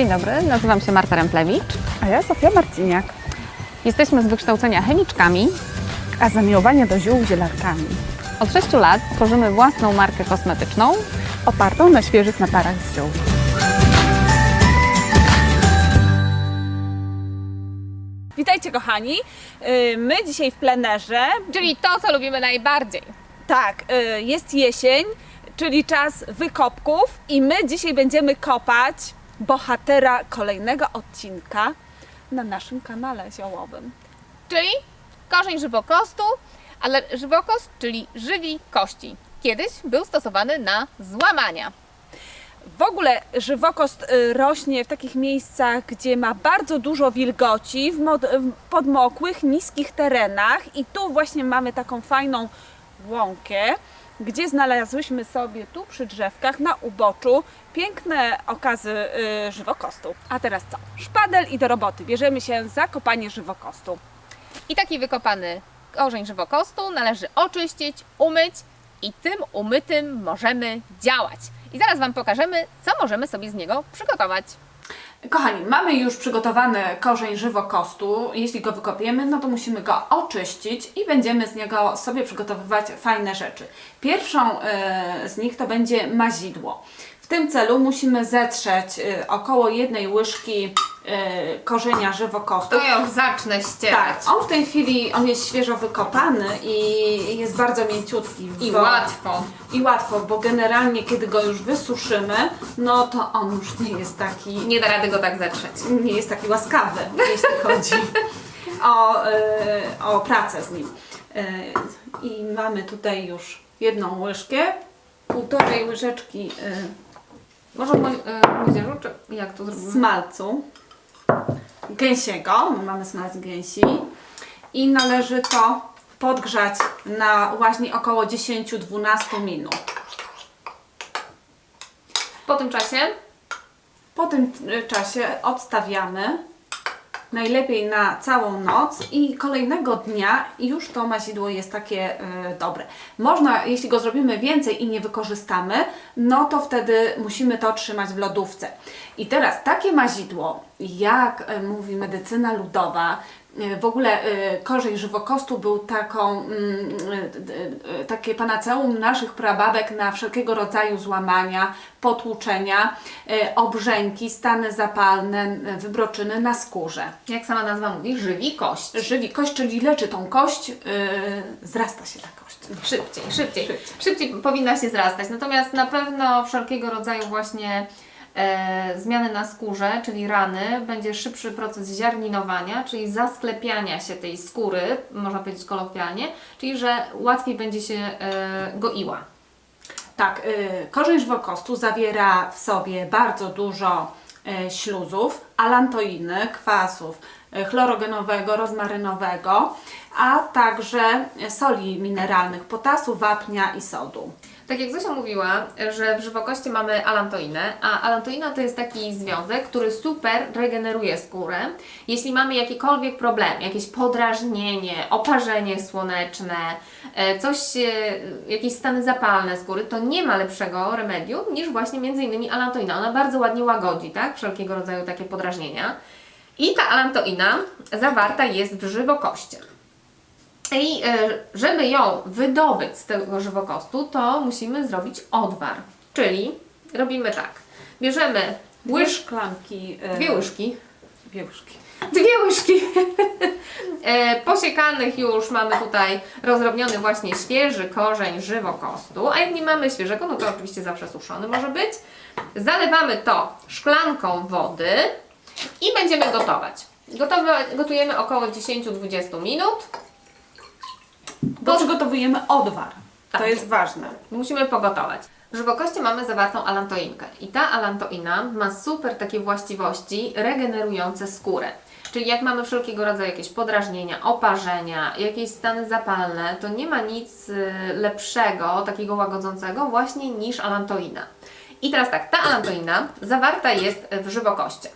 Dzień dobry, nazywam się Marta Remplewicz. A ja Sofia Marciniak, Jesteśmy z wykształcenia chemiczkami. a zamiłowanie do ziół zielarkami, Od 6 lat tworzymy własną markę kosmetyczną. opartą na świeżych naparach z ziół. Witajcie kochani. Y, My dzisiaj w plenerze. Czyli to, co lubimy najbardziej. Tak, y, jest jesień, czyli czas wykopków i my dzisiaj będziemy kopać bohatera kolejnego odcinka na naszym kanale ziołowym. Czyli korzeń żywokostu, ale żywokost, czyli żywi kości. Kiedyś był stosowany na złamania. W ogóle żywokost y, rośnie w takich miejscach, gdzie ma bardzo dużo wilgoci, w w podmokłych, niskich terenach i tu właśnie mamy taką fajną łąkę, gdzie znalazłyśmy sobie tu przy drzewkach na uboczu piękne okazy y, żywokostu. A teraz co? Szpadel i do roboty. Bierzemy się za kopanie żywokostu. I taki wykopany korzeń żywokostu należy oczyścić, umyć i tym umytym możemy działać. I zaraz Wam pokażemy, co możemy sobie z niego przygotować. Kochani, mamy już przygotowany korzeń żywokostu. Jeśli go wykopiemy, no to musimy go oczyścić i będziemy z niego sobie przygotowywać fajne rzeczy. Pierwszą e, z nich to będzie mazidło. W tym celu musimy zetrzeć e, około jednej łyżki e, korzenia żywokostu. już zacznę ścierać. Tak, on w tej chwili on jest świeżo wykopany i jest bardzo mięciutki. I bo- łatwo. I łatwo, bo generalnie kiedy go już wysuszymy, no to on już nie jest taki Nie da rady go tak zetrzeć. nie jest taki łaskawy, jeśli chodzi o, y, o pracę z nim. Y, I mamy tutaj już jedną łyżkę, półtorej łyżeczki Może mój czy jak to zrobimy? smalcu gęsiego, my mamy smalec gęsi. I należy to podgrzać na właśnie około 10-12 minut. Po tym czasie? Po tym y, czasie odstawiamy najlepiej na całą noc i kolejnego dnia już to mazidło jest takie y, dobre. Można, jeśli go zrobimy więcej i nie wykorzystamy, no to wtedy musimy to trzymać w lodówce. I teraz takie mazidło, jak y, mówi medycyna ludowa, w ogóle y, korzeń żywokostu był taką, mm, y, takie panaceum naszych prababek na wszelkiego rodzaju złamania, potłuczenia, obrzęki, stany zapalne, wybroczyny na skórze. jak sama nazwa mówi, żywi kość. Żywi kość, czyli leczy tą kość, zrasta się ta kość. Szybciej, szybciej, Szybciej. szybciej. powinna się zrastać. Natomiast na pewno wszelkiego rodzaju właśnie e, zmiany na skórze, czyli rany, będzie szybszy proces ziarninowania, czyli zasklepiania się tej skóry, można powiedzieć kolokwialnie, czyli że łatwiej będzie się e, goiła. Tak, yy, korzeń żywokostu zawiera w sobie bardzo dużo śluzów, alantoiny, kwasów chlorogenowego, rozmarynowego, a także soli mineralnych, potasu, wapnia i sodu. Tak jak Zosia mówiła, że w żywokości mamy alantoinę, a alantoina to jest taki związek, który super regeneruje skórę. Jeśli mamy jakikolwiek problem, jakieś podrażnienie, oparzenie słoneczne, e, coś, e, jakieś stany zapalne skóry, to nie ma lepszego remedium niż właśnie między innymi alantoina. Ona bardzo ładnie łagodzi, tak? Wszelkiego rodzaju takie podrażnienia. I ta alantoina zawarta jest w żywokoście. I e, żeby ją wydobyć z tego żywokostu, to musimy zrobić odwar. Czyli robimy tak. Bierzemy łyż, szklanki. yy, dwie łyżki. Dwie łyżki. Dwie łyżki e, posiekanych już mamy tutaj rozrobniony właśnie świeży korzeń żywokostu, a jak nie mamy świeżego, no to oczywiście zawsze suszony może być. Zalewamy to szklanką wody i będziemy gotować. Gotowe, gotujemy około 10-20 minut. Bo przygotowujemy odwar. Tak. To jest ważne. Musimy pogotować. W żywokości mamy zawartą alantoinkę i ta alantoina ma super takie właściwości regenerujące skórę. Czyli jak mamy wszelkiego rodzaju jakieś podrażnienia, oparzenia, jakieś stany zapalne, to nie ma nic y, lepszego, takiego łagodzącego właśnie niż alantoina. I teraz tak, ta alantoina zawarta jest w żywokoście.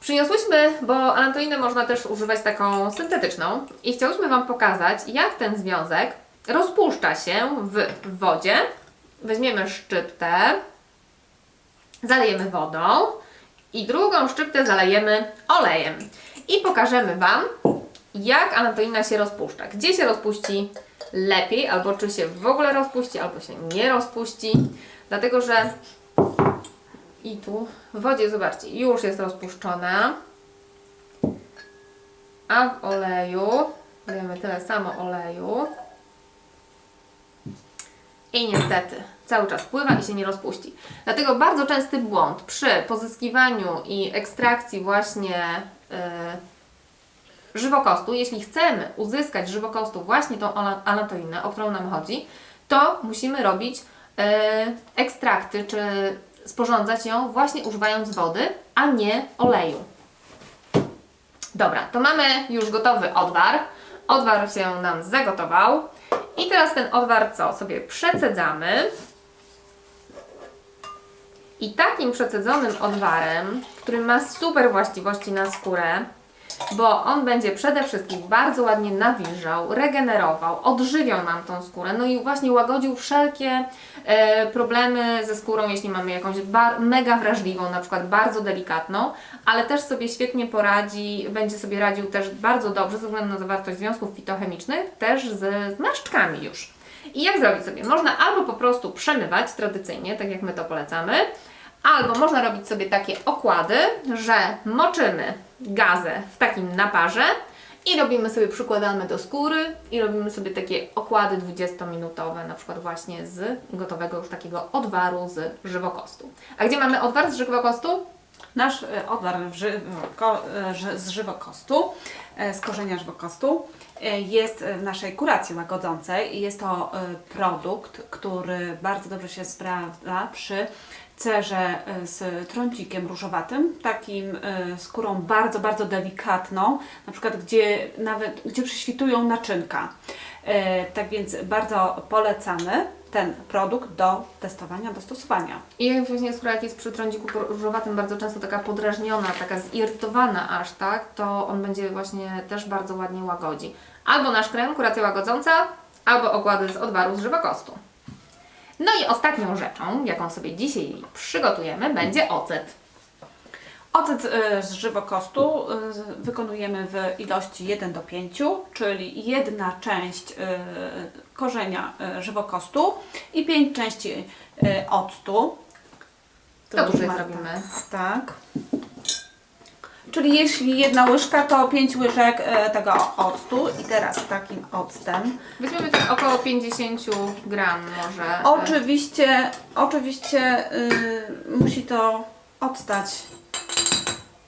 Przyniosłyśmy, bo alantoinę można też używać taką syntetyczną i chciałyśmy Wam pokazać, jak ten związek rozpuszcza się w wodzie. Weźmiemy szczyptę, zalejemy wodą I drugą szczyptę zalejemy olejem. I pokażemy Wam, jak alantoina się rozpuszcza. Gdzie się rozpuści lepiej, albo czy się w ogóle rozpuści, albo się nie rozpuści. Dlatego, że i tu w wodzie, zobaczcie, już jest rozpuszczona. A w oleju dajemy tyle samo oleju. I niestety cały czas pływa i się nie rozpuści. Dlatego bardzo częsty błąd przy pozyskiwaniu i ekstrakcji właśnie yy, żywokostu, jeśli chcemy uzyskać żywokostu właśnie tą ala- alantoinę, o którą nam chodzi, to musimy robić yy, ekstrakty, czy sporządzać ją właśnie używając wody, a nie oleju. Dobra, to mamy już gotowy odwar. Odwar się nam zagotował. I teraz ten odwar co? Sobie przecedzamy. I takim przecedzonym odwarem, który ma super właściwości na skórę, bo on będzie przede wszystkim bardzo ładnie nawilżał, regenerował, odżywiał nam tą skórę, no i właśnie łagodził wszelkie e, problemy ze skórą, jeśli mamy jakąś mega wrażliwą, na przykład bardzo delikatną, ale też sobie świetnie poradzi, będzie sobie radził też bardzo dobrze ze względu na zawartość związków fitochemicznych, też z zmarszczkami już. I jak zrobić sobie? Można albo po prostu przemywać tradycyjnie, tak jak my to polecamy, albo można robić sobie takie okłady, że moczymy gazę w takim naparze i robimy sobie, przykładamy do skóry i robimy sobie takie okłady 20-minutowe, na przykład właśnie z gotowego już takiego odwaru z żywokostu. A gdzie mamy odwar z żywokostu? Nasz e, odwar e, z żywokostu, e, z korzenia żywokostu, jest w naszej kuracji łagodzącej i jest to produkt, który bardzo dobrze się sprawdza przy cerze e, z trącikiem różowatym, takim e, skórą bardzo, bardzo delikatną, na przykład gdzie nawet, gdzie prześwitują naczynka. E, Tak więc bardzo polecamy ten produkt do testowania, do stosowania. I właśnie skóra jak jest przy trądziku różowatym bardzo często taka podrażniona, taka zirytowana aż, tak, to on będzie właśnie też bardzo ładnie łagodzi. Albo nasz krem, kuracja łagodząca, albo okłady z odwaru z żywokostu. No i ostatnią rzeczą, jaką sobie dzisiaj przygotujemy, będzie ocet. Ocet y, z żywokostu y, wykonujemy w ilości 1 do 5, czyli jedna część y, korzenia żywokostu i 5 części octu. To już tutaj Marta. zrobimy. Tak. Czyli jeśli jedna łyżka, to 5 łyżek y, tego octu i teraz takim octem. Weźmiemy tak około 50 gram może. Oczywiście, oczywiście y, musi to odstać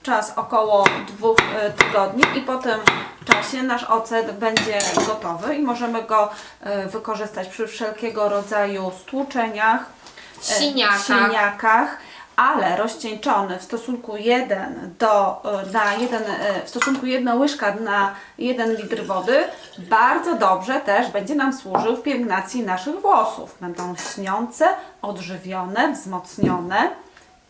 czas około dwóch y, tygodni i po tym czasie nasz ocet będzie gotowy i możemy go wykorzystać przy wszelkiego rodzaju stłuczeniach, Siniakach. siniakach ale rozcieńczony w stosunku 1 do, y, na 1, w stosunku 1 łyżka na 1 litr wody bardzo dobrze też będzie nam służył w pielęgnacji naszych włosów. Będą śniące, odżywione, wzmocnione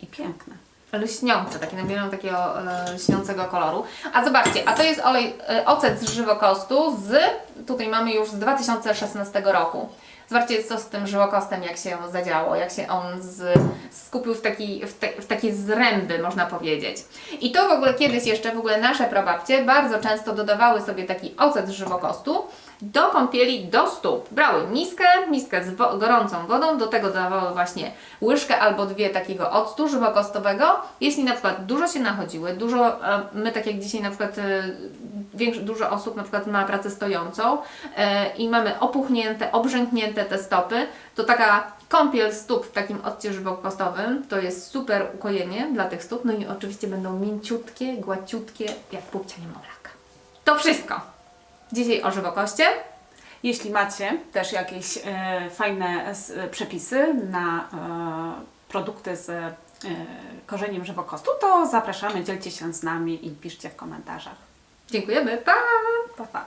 i piękne. lśniące, takie nabierają takiego e, śniącego koloru. A zobaczcie, a to jest olej, e, ocet z żywokostu z, tutaj mamy już z 2016 roku. Zobaczcie, co z tym żywokostem, jak się zadziało, jak się on z, skupił w, taki, w, te, w takie zręby, można powiedzieć. I to w ogóle kiedyś jeszcze, w ogóle nasze prababcie bardzo często dodawały sobie taki ocet z żywokostu do kąpieli, do stóp. Brały miskę, miskę z wo- gorącą wodą, do tego dodawały właśnie łyżkę albo dwie takiego octu żywokostowego. Jeśli na przykład dużo się nachodziły, dużo, e, my tak jak dzisiaj na przykład e, większo- dużo osób na przykład ma pracę stojącą e, i mamy opuchnięte, obrzęknięte te stopy, to taka kąpiel stóp w takim odcie żywokostowym to jest super ukojenie dla tych stóp, no i oczywiście będą mięciutkie, gładziutkie, jak pupcia niemowlaka. To wszystko. Dzisiaj o żywokoście. Jeśli macie też jakieś e, fajne s- przepisy na e, produkty z e, korzeniem żywokostu, to zapraszamy, dzielcie się z nami i piszcie w komentarzach. Dziękujemy. Pa! Pa, pa.